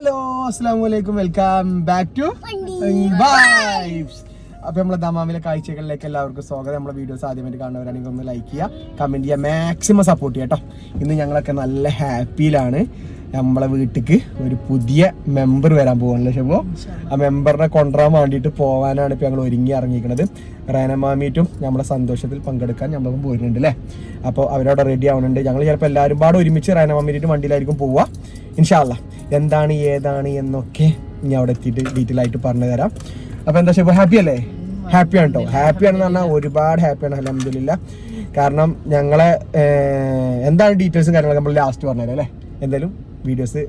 Hello അസ്സാം വലൈക്കും welcome back to vibes അപ്പൊ നമ്മളെ ദമാമിലെ കാഴ്ചകളിലേക്ക് എല്ലാവർക്കും സ്വാഗതം. നമ്മളെ വീഡിയോസ് ആദ്യമായിട്ട് കാണുന്നവരാണെങ്കിൽ ഒന്ന് ലൈക്ക് ചെയ്യുക കമന്റ് ചെയ്യുക മാക്സിമം സപ്പോർട്ട് ചെയ്യാം കേട്ടോ ഇന്ന് ഞങ്ങളൊക്കെ നല്ല ഹാപ്പിയിലാണ് നമ്മളെ വീട്ടിക്ക് ഒരു പുതിയ മെമ്പർ വരാൻ പോകാനല്ലേ ഷെബോ ആ മെമ്പറിനെ കൊണ്ടുവരാൻ വേണ്ടിയിട്ട് പോകാനാണ് ഇപ്പൊ ഞങ്ങൾ ഒരുങ്ങി ഇറങ്ങിയിരിക്കുന്നത് റേനമാമിയിട്ടും നമ്മളെ സന്തോഷത്തിൽ പങ്കെടുക്കാൻ നമ്മളും പോരുന്നുണ്ട് അല്ലേ? അപ്പോൾ അവരവിടെ റെഡി ആവുന്നുണ്ട് ഞങ്ങൾ ചിലപ്പോൾ എല്ലാവരും പാടെ ഒരുമിച്ച് റേനമാമിയിട്ട് വണ്ടിയിലായിരിക്കും പോവുക ഇൻഷാല്ല എന്താണ് ഏതാണ് എന്നൊക്കെ ഇനി അവിടെ എത്തിയിട്ട് ഡീറ്റെയിൽ ആയിട്ട് പറഞ്ഞു തരാം. അപ്പൊ എന്താ ഷെബോ ഹാപ്പി അല്ലേ? ഹാപ്പി ഹാപ്പിയാണ് കേട്ടോ ഹാപ്പിയാണെന്ന് പറഞ്ഞാൽ ഒരുപാട് ഹാപ്പിയാണ് അലഹമില്ല കാരണം ഞങ്ങളെ എന്താണ് ഡീറ്റെയിൽസും കാര്യങ്ങളൊക്കെ നമ്മൾ ലാസ്റ്റ് പറഞ്ഞുതരാം അല്ലേ? എന്തായാലും വീഡിയോസ്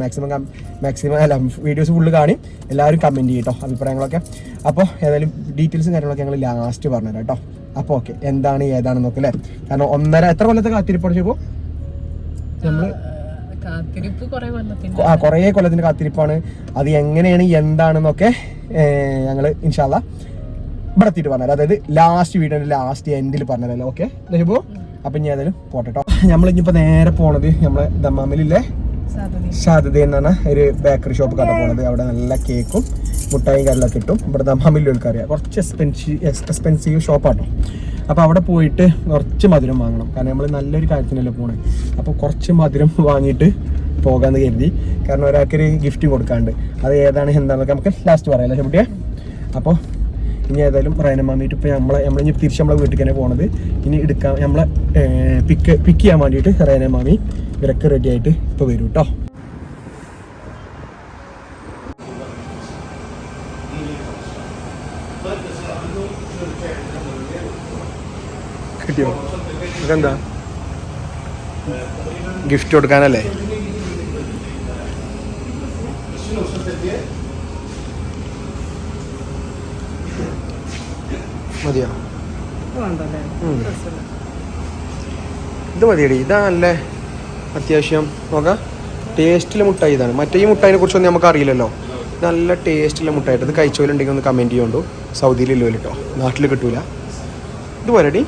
മാക്സിമം മാക്സിമം അല്ല വീഡിയോസ് ഫുള്ള് കാണും. എല്ലാവരും കമന്റ് ചെയ്യും കേട്ടോ അഭിപ്രായങ്ങളൊക്കെ. അപ്പോൾ ഏതായാലും ഡീറ്റെയിൽസും കാര്യങ്ങളൊക്കെ ഞങ്ങൾ ലാസ്റ്റ് പറഞ്ഞുതരാം കേട്ടോ അപ്പോൾ ഓക്കെ എന്താണ് ഏതാണ് ഏതാണെന്നൊക്കെ അല്ലേ കാരണം ഒന്നര എത്ര കൊല്ലത്തെ കാത്തിരിപ്പാണ് ഷെബോ? നമ്മൾ ആ കുറേ കൊല്ലത്തിന്റെ കാത്തിരിപ്പാണ്. അത് എങ്ങനെയാണ് എന്താണെന്നൊക്കെ ഞങ്ങൾ ഇൻഷാല്ല ഇവിടെ എത്തിയിട്ട് പറഞ്ഞുതരാം. അതായത് ലാസ്റ്റ് വീഡിയോന്റെ ലാസ്റ്റ് എൻഡിൽ പറഞ്ഞതല്ലേ ഓക്കെ ലഹിബു അപ്പൊ ഞാൻ ഏതായാലും പോട്ടെട്ടോ നമ്മളിപ്പോ നേരെ പോണത് നമ്മളെ ദമ്മാമിലില്ലേ? സാധ്യത എന്നാണ് ഒരു ബേക്കറി ഷോപ്പ് കട പോണത്. അവിടെ നല്ല കേക്കും മുട്ടായും കാര്യങ്ങളൊക്കെ കിട്ടും. ഇവിടെ ദമ്മാമില്ലൊക്കെ അറിയാം കുറച്ച് എക്സ്പെൻസീവ് എക്സ്പെൻസീവ് ഷോപ്പാട്ടോ അപ്പോൾ അവിടെ പോയിട്ട് കുറച്ച് മധുരം വാങ്ങണം. കാരണം നമ്മൾ നല്ലൊരു കാര്യത്തിനല്ലേ പോണേ. അപ്പോൾ കുറച്ച് മധുരം വാങ്ങിയിട്ട് പോകാമെന്ന് കരുതി. കാരണം ഒരാൾക്കൊരു ഗിഫ്റ്റ് കൊടുക്കാണ്ട്. അത് ഏതാണ് എന്താണെന്നൊക്കെ നമുക്ക് ലാസ്റ്റ് പറയാം അല്ലേ കുട്ടിയെ അപ്പോൾ ഇനി ഏതായാലും റൈന മാമിയിട്ട് ഇപ്പോൾ നമ്മളെ നമ്മൾ ഇനി തിരിച്ച് നമ്മളെ വീട്ടിൽ തന്നെ പോണത്. ഇനി എടുക്കാൻ നമ്മളെ പിക്ക് പിക്ക് ചെയ്യാൻ വേണ്ടിയിട്ട് റൈന മാമി ഇവരൊക്കെ റെഡി ആയിട്ട് ഇപ്പോൾ വരും കേട്ടോ കിട്ടിയോ? എന്താ ഗിഫ്റ്റ് കൊടുക്കാനല്ലേ? മതിയോ. ഇത് മതിയടി. ഇതാണല്ലേ? അത്യാവശ്യം നോക്കാം. ടേസ്റ്റിലെ മുട്ടായി ഇതാണ്. മറ്റേ ഈ മുട്ടായിനെ കുറിച്ചൊന്നും നമുക്ക് അറിയില്ലല്ലോ നല്ല ടേസ്റ്റിലെ മുട്ടായിട്ട് ഇത് കഴിച്ചോലുണ്ടെങ്കിൽ ഒന്ന് കമന്റ് ചെയ്യുണ്ടോ? സൗദിയിലില്ലോ കേട്ടോ. നാട്ടിൽ കിട്ടൂല. ഇത് പോരടി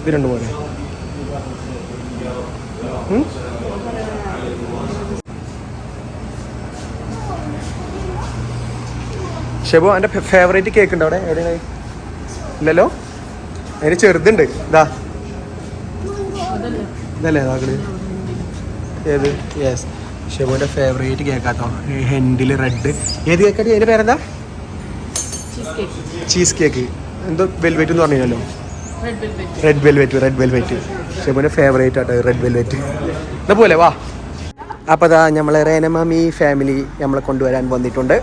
ഇത് രണ്ടു പോലെ? ഷെബു എന്റെ ഫേവറേറ്റ് കേക്ക് ഉണ്ട് അവിടെ? എവിടെയാണ് ഇല്ലല്ലോ? അതിന് ചെറുതുണ്ട്. ഇതാ. ഇതല്ലേ ഇതാക്കൾ ഏത്? യെസ് ഷെബുവിന്റെ ഫേവറേറ്റ് കേക്കാട്ടോ ഹെൻഡിൽ റെഡ് ഏത് കേക്കാട്ടി അതിന്റെ പേരെന്താ? ചീസ് കേക്ക് എന്തോ വെൽവെറ്റ് എന്ന് പറഞ്ഞല്ലോ റെഡ് വെൽവെറ്റ് റെഡ് വെൽവെറ്റ് ഷെബുവിന്റെ ഫേവറേറ്റ് ആട്ടോ റെഡ് വെൽവെറ്റ് എന്നാ പോലെ വാ. അപ്പോൾ അതാ നമ്മളെ റേനമാമി ഫാമിലി നമ്മളെ കൊണ്ടുവരാൻ വന്നിട്ടുണ്ട്.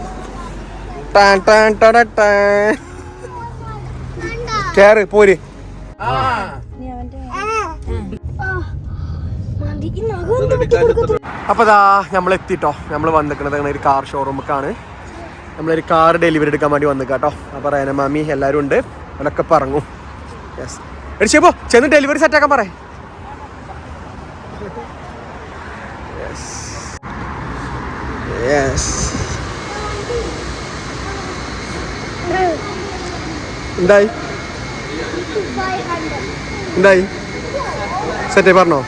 കേറ് പോര്. അപ്പോൾ ദാ നമ്മൾ എത്തിട്ടോ നമ്മൾ വന്നിക്കണത് അങ്ങനെ ഒരു കാർ ഷോറൂമൊക്കെയാണ് നമ്മളൊരു കാർ ഡെലിവറി എടുക്കാൻ വേണ്ടി വന്നിക്കാം കേട്ടോ. അപ്പോൾ റേനമാമി എല്ലാരും ഉണ്ട്. അവരൊക്കെ പറഞ്ഞു യെസ് എടിച്ചപ്പോ ചെന്ന് ഡെലിവറി സെറ്റ് ആക്കാൻ പറ. യെസ് എന്തായി? എന്തായി? സെറ്റ് പറഞ്ഞോ?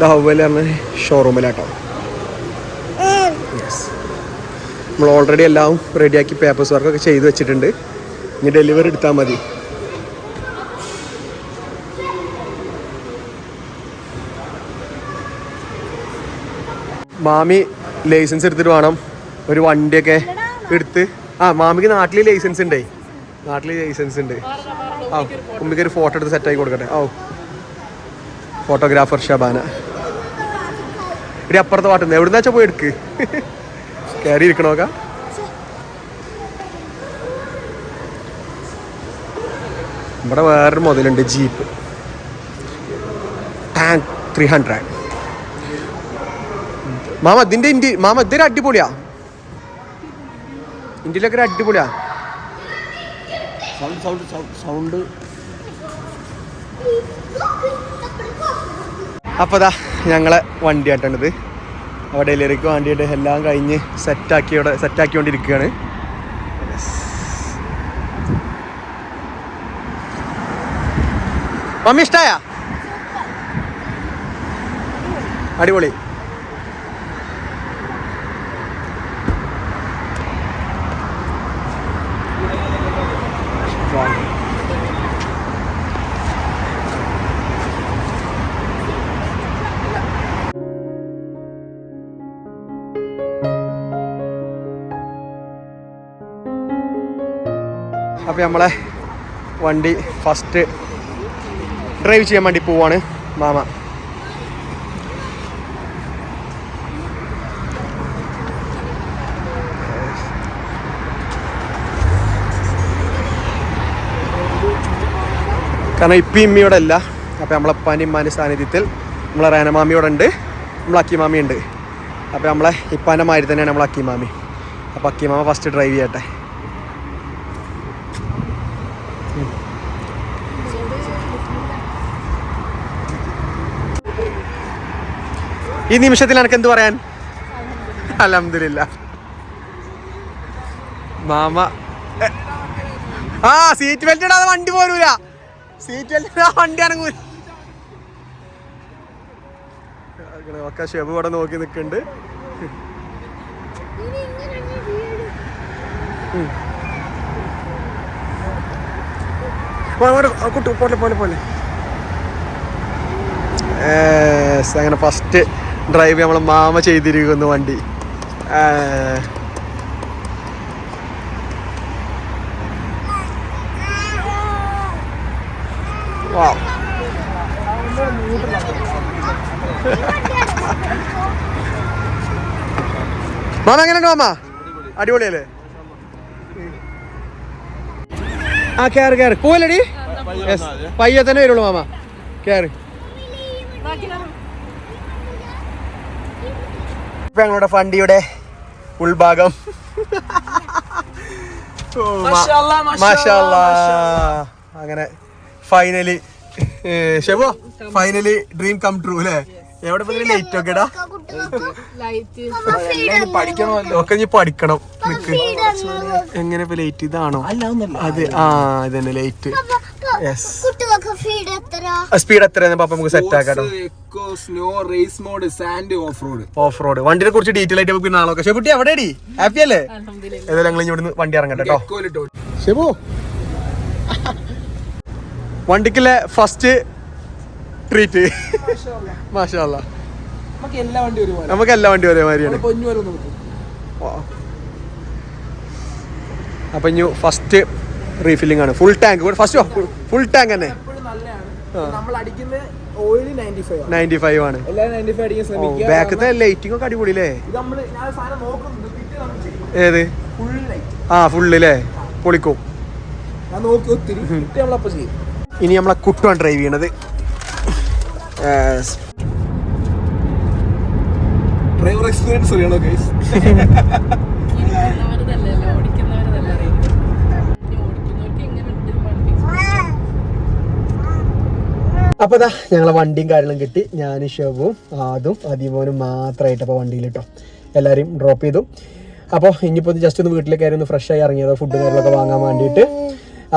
ദാവുവലാണ് ഷോറൂമിലാട്ടോ. യെസ് നമ്മൾ ഓൾറെഡി എല്ലാം റെഡിയാക്കി പേപ്പേഴ്സ് വർക്കൊക്കെ ചെയ്ത് വെച്ചിട്ടുണ്ട്. ഇനി ഡെലിവറി എടുത്താൽ മതി. മാമി ലൈസൻസ് എടുത്തിട്ട് വേണം. ഒരു വണ്ടിയൊക്കെ എടുത്ത്. ആ മാമിക്ക് നാട്ടിൽ ലൈസൻസ് ഉണ്ടേ. നാട്ടിൽ ലൈസൻസ് ഉണ്ട്. ആ ഉമ്മിക്ക് ഒരു ഫോട്ടോ എടുത്ത് സെറ്റാക്കി കൊടുക്കട്ടെ. ഓ ഫോട്ടോഗ്രാഫർ ഷബാന ഇവിടെ അപ്പുറത്തെ പാട്ടുണ്ട് എവിടെ വെച്ചാൽ പോയി എടുക്ക്? കയറി ഇരിക്കണോക്ക ഇവിടെ വേറൊരു മുതലുണ്ട് ജീപ്പ് ടാങ്ക് ത്രീ ഹൺഡ്രഡ് മാമ ഇതിന്റെ ഇന്ത്യ മാമ ഇതൊരു അടിപൊളിയാ. ഇന്ത്യയിലൊക്കെ ഒരു അടിപൊളിയാ. സൗണ്ട് സൗണ്ട് സൗണ്ട് അപ്പോൾ ഇതാ ഞങ്ങളെ വണ്ടി ആട്ടണത് അവിടെ ഡെലിവറിക്ക് വേണ്ടിയിട്ട് എല്ലാം കഴിഞ്ഞ് സെറ്റാക്കിയോടെ സെറ്റാക്കിക്കൊണ്ടിരിക്കുകയാണ്. മമ്മി ഇഷ്ടായ? അടിപൊളി. അപ്പോൾ നമ്മളെ വണ്ടി ഫസ്റ്റ് ഡ്രൈവ് ചെയ്യാൻ വേണ്ടി പോവാണ്. മാമ. കാരണം ഇപ്പം ഇമ്മിയോടെ അല്ല അപ്പോൾ നമ്മളെ ഉപ്പാന്റെ ഇമ്മാന്റെ സാന്നിധ്യത്തിൽ നമ്മളെ റേനമാമിയോടെ ഉണ്ട്. നമ്മളെ അക്കിമാമി ഉണ്ട്. അപ്പോൾ നമ്മളെ ഇപ്പാന്റെ മാതിരി തന്നെയാണ് നമ്മളെ അക്കിമാമി അപ്പോൾ അക്കിമാമ ഫസ്റ്റ് ഡ്രൈവ് ചെയ്യട്ടെ. ഈ നിമിഷത്തിൽ എനിക്ക് എന്ത് പറയാൻ? അലഹമില്ല മാമ ആ സീറ്റ് ബെൽറ്റ് ഇടാതെ വണ്ടി പോരൂല. സീറ്റ് ബെൽറ്റ് ഇടാതെ വണ്ടി അനങ്ങൂല. ഒക്കെ ഷെബ് ഇവിടെ നോക്കി നിൽക്കുന്നുണ്ട് കുട്ടു പോലെ പോലെ പോലെ. അങ്ങനെ ഫസ്റ്റ് ഡ്രൈവ് നമ്മൾ മാമ ചെയ്തിരിക്കുന്നു വണ്ടി. മാമ എങ്ങനെയുണ്ട് മാമ? അടിപൊളിയല്ലേ? ആ കയറി കയറി പോവല്ലടി പയ്യെ തന്നെ വരുള്ളൂ മാമ. കയറി ഇപ്പൊ ഞങ്ങളുടെ ഫണ്ടിയുടെ ഉൾഭാഗം. അങ്ങനെ finally Shebo finally dream come true അല്ലേ? എവിടെ പോയി ലൈറ്റ് ഒക്കെ ഇടാ? ഒക്കെ ഇനി പഠിക്കണം? നിക്ക്. എങ്ങനെ ഇപ്പൊ ലൈറ്റ് ഇതാണോ? അതെ ആ ഇതന്നെ ലേറ്റ് സ്പീഡ് എത്രയാണ് പാപ്പ നമുക്ക് set ആക്കാട്ടോ eco snow race mode sand off road off road വണ്ടിനെ കുറിച്ച് ഡീറ്റെയിൽ ആയിട്ട് നമുക്ക് നാളെ നോക്കാം ഷെബുട്ടി അടി ഹാപ്പി അല്ലേ? ഏതായാലും ഞങ്ങൾ ഇവിടുന്ന് വണ്ടി ഇറങ്ങട്ടെ കേട്ടോ. ഷെബു. വണ്ടിക്കിലെ ഫസ്റ്റ് ട്രീറ്റ് മാഷാ നമുക്ക് എല്ലാ വണ്ടി ഒരുപോലെ. നമുക്ക് എല്ലാ വണ്ടി ഒരേ മാതിരിയാണ് പൊന്നു പോലെ അപ്പൊ ഇനി ഫസ്റ്റ് റീഫില്ലിംഗ് ആണ് full tank first full tank തന്നെ. നയന്റി ഫൈവ് ആണ്. ബാക്കത്തെ ലൈറ്റിംഗ് ഒക്കെ അടിപൊളി അല്ലേ ഏത്? ആ ഫുള്ള് അല്ലേ പൊളിക്കും. ഇനി നമ്മളെ കുട്ടുവാണ് ഡ്രൈവ് ചെയ്യണത്. ഡ്രൈവർ എക്സ്പീരിയൻസ് അറിയണോ ഗൈസ് ഓടിക്കുന്നവരതല്ലേ ഓടിക്കുന്നവരതല്ല അറിയുന്നത് ഇനി ഓടിക്കുന്നവർക്ക് എങ്ങനെ ഉണ്ട് വണ്ടി അപ്പൊ ഇതാ ഞങ്ങളെ വണ്ടിയും കാര്യങ്ങളും കിട്ടി. ഞാൻ ഷെബും ആദും അദീമോനും മാത്രമായിട്ട് അപ്പോൾ വണ്ടിയിൽ കേട്ടോ എല്ലാവരെയും ഡ്രോപ്പ് ചെയ്തു അപ്പോൾ ഇനിയിപ്പോൾ ജസ്റ്റ് ഒന്ന് വീട്ടിലേക്ക് ഒന്ന് ഫ്രഷ് ആയി ഇറങ്ങിയത് ഫുഡ് കാര്യങ്ങളൊക്കെ വാങ്ങാൻ വേണ്ടിയിട്ട്.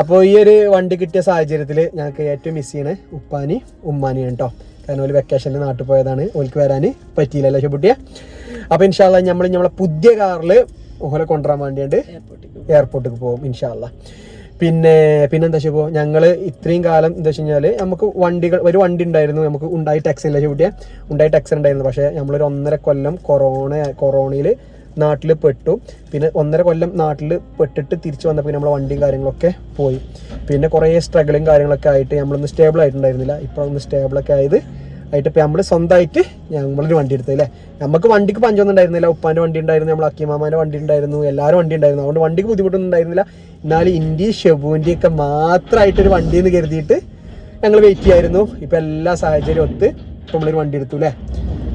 അപ്പോൾ ഈ ഒരു വണ്ടി കിട്ടിയ സാഹചര്യത്തിൽ ഞങ്ങൾക്ക് ഏറ്റവും മിസ് ചെയ്യണേ ഉപ്പാനി ഉമ്മാനിയാണ് കേട്ടോ കാരണം ഒരു വെക്കേഷനിൽ നാട്ടിൽ പോയതാണ്. ഓൽക്ക് വരാൻ പറ്റിയില്ലല്ലോ ഷെബുട്ടിയെ. അപ്പോൾ ഇൻഷാല്ല നമ്മൾ നമ്മളെ പുതിയ കാറിൽ ഓലെ കൊണ്ടുവരാൻ വേണ്ടിയിട്ട് എയർപോർട്ടിൽ പോകും ഇൻഷാല്ല പിന്നെ പിന്നെന്താ വെച്ചാൽ ഇപ്പോൾ ഞങ്ങൾ ഇത്രയും കാലം എന്താ വെച്ച് കഴിഞ്ഞാൽ നമുക്ക് വണ്ടികൾ ഒരു വണ്ടി ഉണ്ടായിരുന്നു നമുക്ക് ഉണ്ടായി ടാക്സി അല്ല ചൂട്ടിയ ഉണ്ടായി ടാക്സി ഉണ്ടായിരുന്നു. പക്ഷേ നമ്മളൊരു ഒന്നര കൊല്ലം കൊറോണ കൊറോണയിൽ നാട്ടിൽ പെട്ടു. പിന്നെ ഒന്നര കൊല്ലം നാട്ടിൽ പെട്ടിട്ട് തിരിച്ചു വന്നപ്പോൾ നമ്മൾ വണ്ടിയും കാര്യങ്ങളൊക്കെ പോയി. പിന്നെ കുറേ സ്ട്രഗിളും കാര്യങ്ങളൊക്കെ ആയിട്ട് നമ്മളൊന്ന് സ്റ്റേബിൾ ആയിട്ടുണ്ടായിരുന്നില്ല. ഇപ്പോൾ ഒന്ന് സ്റ്റേബിളൊക്കെ ആയത് ആയിട്ട് ഇപ്പം നമ്മൾ സ്വന്തമായിട്ട് നമ്മളൊരു വണ്ടി എടുത്തത് അല്ലേ? നമുക്ക് വണ്ടിക്ക് പഞ്ചൊന്നും ഉണ്ടായിരുന്നില്ല. ഉപ്പാന്റെ വണ്ടി ഉണ്ടായിരുന്നു നമ്മൾ അക്കിമാമാന്റെ വണ്ടി ഉണ്ടായിരുന്നു എല്ലാവരും വണ്ടി ഉണ്ടായിരുന്നു. അതുകൊണ്ട് വണ്ടിക്ക് ബുദ്ധിമുട്ടൊന്നും ഉണ്ടായിരുന്നില്ല. എന്നാലും ഇന്ത്യ ഷെബുവിന്റെ ഒക്കെ മാത്രമായിട്ടൊരു വണ്ടി എന്ന് കരുതിയിട്ട് ഞങ്ങൾ വെയിറ്റ് ചെയ്യായിരുന്നു. ഇപ്പം എല്ലാ സാഹചര്യം ഒത്ത് നമ്മളൊരു വണ്ടി എടുത്തു അല്ലേ?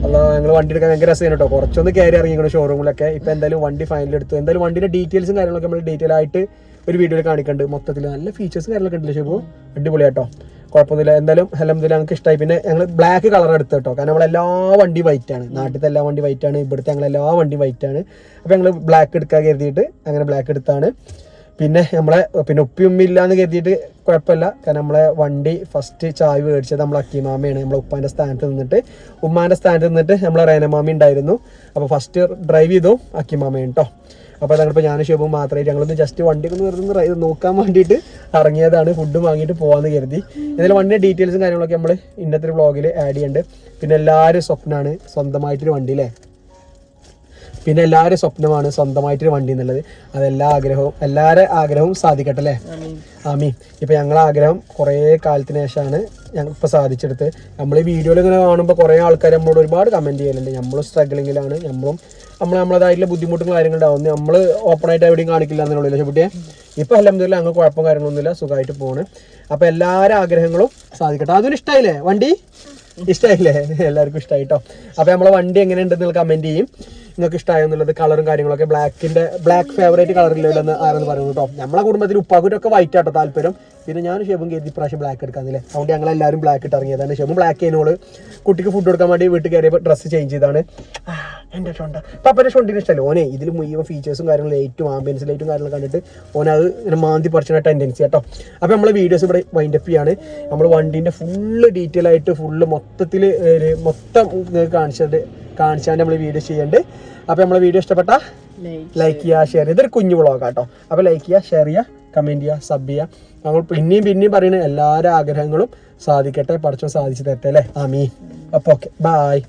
അല്ല ഞങ്ങൾ വണ്ടി എടുക്കാൻ ഭയങ്കര രസമാണ് കേട്ടോ. കുറച്ചൊന്ന് കയറി ഇറങ്ങിക്കണം ഷോറൂമിലൊക്കെ ഇപ്പം എന്തായാലും വണ്ടി ഫൈനൽ എടുത്തു. എന്തായാലും വണ്ടിയുടെ ഡീറ്റെയിൽസും കാര്യങ്ങളൊക്കെ നമ്മൾ ഡീറ്റെയിൽ ആയിട്ട് ഒരു വീഡിയോയിൽ കാണിക്കുന്നുണ്ട് മൊത്തത്തിൽ നല്ല ഫീച്ചേഴ്സ് കാര്യങ്ങളൊക്കെ ഉണ്ടല്ലോ ഷെബു? അടിപൊളിയാട്ടോ. കുഴപ്പമൊന്നുമില്ല. എന്തായാലും അലഹമ്മദില്ല ഞങ്ങൾക്ക് ഇഷ്ടമായി പിന്നെ ഞങ്ങൾ ബ്ലാക്ക് കളർ എടുത്തു കേട്ടോ. കാരണം നമ്മളെല്ലാ വണ്ടി വൈറ്റ് ആണ്. നാട്ടിലത്തെ എല്ലാ വണ്ടി വൈറ്റ് ആണ്. ഇവിടുത്തെ ഞങ്ങളെല്ലാ വണ്ടി വൈറ്റ് ആണ്. അപ്പോൾ ഞങ്ങൾ ബ്ലാക്ക് എടുക്കാൻ കരുതിയിട്ട് അങ്ങനെ ബ്ലാക്ക് എടുത്താണ്. പിന്നെ നമ്മളെ പിന്നെ ഉപ്പി ഉമ്മി ഇല്ലാന്ന് കരുതിയിട്ട് കുഴപ്പമില്ല. കാരണം നമ്മളെ വണ്ടി ഫസ്റ്റ് ചായ് മേടിച്ചത് നമ്മളെ അക്കിമാമയാണ് നമ്മളെ ഉപ്പാന്റെ സ്ഥാനത്ത് നിന്നിട്ട് ഉമ്മാന്റെ സ്ഥാനത്ത് നിന്നിട്ട് നമ്മളെ റേനമാമി ഉണ്ടായിരുന്നു. അപ്പോൾ ഫസ്റ്റ് ഡ്രൈവ് ചെയ്തു അക്കിമാമയാണ് കേട്ടോ അപ്പോൾ ഞങ്ങളിപ്പോൾ ഞാനും ഷെബും മാത്രമായിട്ട് ഞങ്ങളൊന്ന് ജസ്റ്റ് വണ്ടി ഒന്ന് വെറുതെ നോക്കാൻ വേണ്ടിയിട്ട് ഇറങ്ങിയതാണ് ഫുഡ് വാങ്ങിയിട്ട് പോകാമെന്ന് കരുതി. എന്നാലും വണ്ടി ഡീറ്റെയിൽസും കാര്യങ്ങളൊക്കെ നമ്മൾ ഇന്നത്തെ വ്ളോഗിൽ ആഡ് ചെയ്യുന്നുണ്ട് പിന്നെ എല്ലാവരും സ്വപ്നമാണ് സ്വന്തമായിട്ടൊരു വണ്ടി അല്ലേ പിന്നെ എല്ലാവരും സ്വപ്നമാണ് സ്വന്തമായിട്ടൊരു വണ്ടി എന്നുള്ളത്. അതെല്ലാ ആഗ്രഹവും എല്ലാവരുടെ ആഗ്രഹവും സാധിക്കട്ടെ അല്ലേ? ആമി ഇപ്പം ഞങ്ങളെ ആഗ്രഹം കുറേ കാലത്തിന് ശേഷമാണ് ഞങ്ങൾ ഇപ്പോൾ സാധിച്ചെടുത്ത്. നമ്മൾ ഈ വീഡിയോയിൽ ഇങ്ങനെ കാണുമ്പോൾ കുറേ ആൾക്കാർ നമ്മളോട് ഒരുപാട് കമന്റ് ചെയ്യലുണ്ട്. നമ്മളും സ്ട്രഗിളിങ്ങിലാണ് നമ്മളും നമ്മൾ നമ്മളതായിട്ടുള്ള ബുദ്ധിമുട്ടും കാര്യങ്ങളുണ്ടാവും നമ്മൾ ഓപ്പണായിട്ട് എവിടെയും കാണിക്കില്ല എന്നുള്ളൂ ചെബുട്ടിയെ ഇപ്പം അലഹമ്മദില്ല അങ്ങ് കുഴപ്പം കാര്യങ്ങളൊന്നുമില്ല. സുഖമായിട്ട് പോണ്. അപ്പോൾ എല്ലാവരുടെ ആഗ്രഹങ്ങളും സാധിക്കട്ടെ. അതിന് ഇഷ്ടമായില്ലേ വണ്ടി? ഇഷ്ടമായില്ലേ? എല്ലാവർക്കും ഇഷ്ടമായി കേട്ടോ അപ്പോൾ നമ്മളെ വണ്ടി എങ്ങനെ ഉണ്ടെന്ന് കമന്റ് ചെയ്യും. നിങ്ങൾക്ക് ഇഷ്ടമായോ എന്നുള്ളത് കളറും കാര്യങ്ങളൊക്കെ ബ്ലാക്കിന്റെ ബ്ലാക്ക് ഫേവറേറ്റ് കളറില്ലെന്ന് ആരെന്ന് പറയുന്നു കേട്ടോ നമ്മളെ കുടുംബത്തിൽ ഉപ്പാക്കൂരൊക്കെ വൈറ്റ് ആട്ടോ താല്പര്യം. പിന്നെ ഞാൻ ഷെബും കരുതി പ്രാവശ്യം ബ്ലാക്ക് എടുക്കാന്നില്ലേ അതുകൊണ്ട് ഞങ്ങൾ എല്ലാവരും ബ്ലാക്ക് ഇട്ട് ഇറങ്ങിയതാണ്. ഷെബും ബ്ലാക്ക് ചെയ്യുന്നോൾ കുട്ടിക്ക് ഫുഡ് കൊടുക്കാൻ വേണ്ടി വീട്ടിൽ കയറിയപ്പോൾ ഡ്രസ്സ് ചേഞ്ച് ചെയ്താണ് എന്റെ ഷൊണ്ട പപ്പന്റെ ഷൊണ്ടിന് ഇഷ്ടമല്ല ഓനെ ഇതിൽ മുഴുവൻ ഫീച്ചേഴ്സും കാര്യങ്ങളും ലൈറ്റും ആംബിയൻസ് ലൈറ്റും കാര്യങ്ങളും കണ്ടിട്ട് ഓനത് അത് ഇങ്ങനെ മാന്തി പറിച്ചിട്ട് ടെൻഡൻസി കേട്ടോ അപ്പോൾ നമ്മളെ വീഡിയോസ് ഇവിടെ വൈൻഡ് അപ്പ് ചെയ്യാണ്. നമ്മൾ വണ്ടീന്റെ ഫുള്ള് ഡീറ്റെയിൽ ആയിട്ട് ഫുള്ള് മൊത്തത്തിൽ മൊത്തം നിങ്ങൾക്ക് കാണിച്ചിട്ട് കാണിച്ചാണ് നമ്മൾ വീഡിയോ ചെയ്യേണ്ടത്. അപ്പോൾ നമ്മളെ വീഡിയോ ഇഷ്ടപ്പെട്ട ലൈക്ക് ചെയ്യുക ഷെയർ ചെയ്യുക ഇതൊരു കുഞ്ഞു വ്ളോഗ് കേട്ടോ അപ്പോൾ ലൈക്ക് ചെയ്യുക ഷെയർ ചെയ്യുക കമന്റ് ചെയ്യുക സബ് ചെയ്യുക നമ്മൾ പിന്നെയും പിന്നെയും പറയുന്ന എല്ലാവരുടെ ആഗ്രഹങ്ങളും സാധിക്കട്ടെ പഠിച്ചോ സാധിച്ചു തരട്ടെ അല്ലേ? ആമീ അപ്പോൾ ഓക്കെ ബായ്